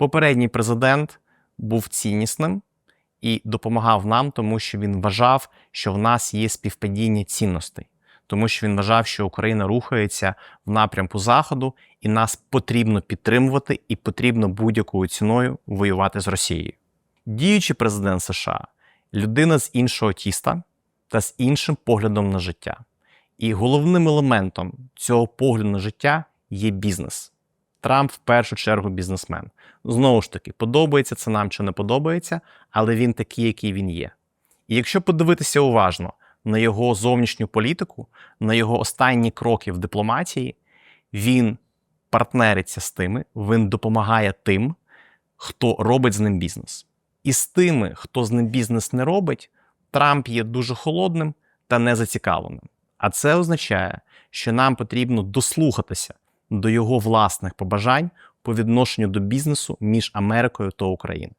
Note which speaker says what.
Speaker 1: Попередній президент був ціннісним і допомагав нам, тому що він вважав, що в нас є співпадіння цінностей, тому що він вважав, що Україна рухається в напрямку заходу, і нас потрібно підтримувати, і потрібно будь-якою ціною воювати з Росією. Діючий президент США людина з іншого тіста та з іншим поглядом на життя. І головним елементом цього погляду на життя є бізнес. Трамп в першу чергу бізнесмен. Знову ж таки, подобається це нам чи не подобається, але він такий, який він є. І якщо подивитися уважно на його зовнішню політику, на його останні кроки в дипломатії, він партнериться з тими, він допомагає тим, хто робить з ним бізнес. І з тими, хто з ним бізнес не робить, Трамп є дуже холодним та незацікавленим. А це означає, що нам потрібно дослухатися до його власних побажань по відношенню до бізнесу між Америкою та Україною.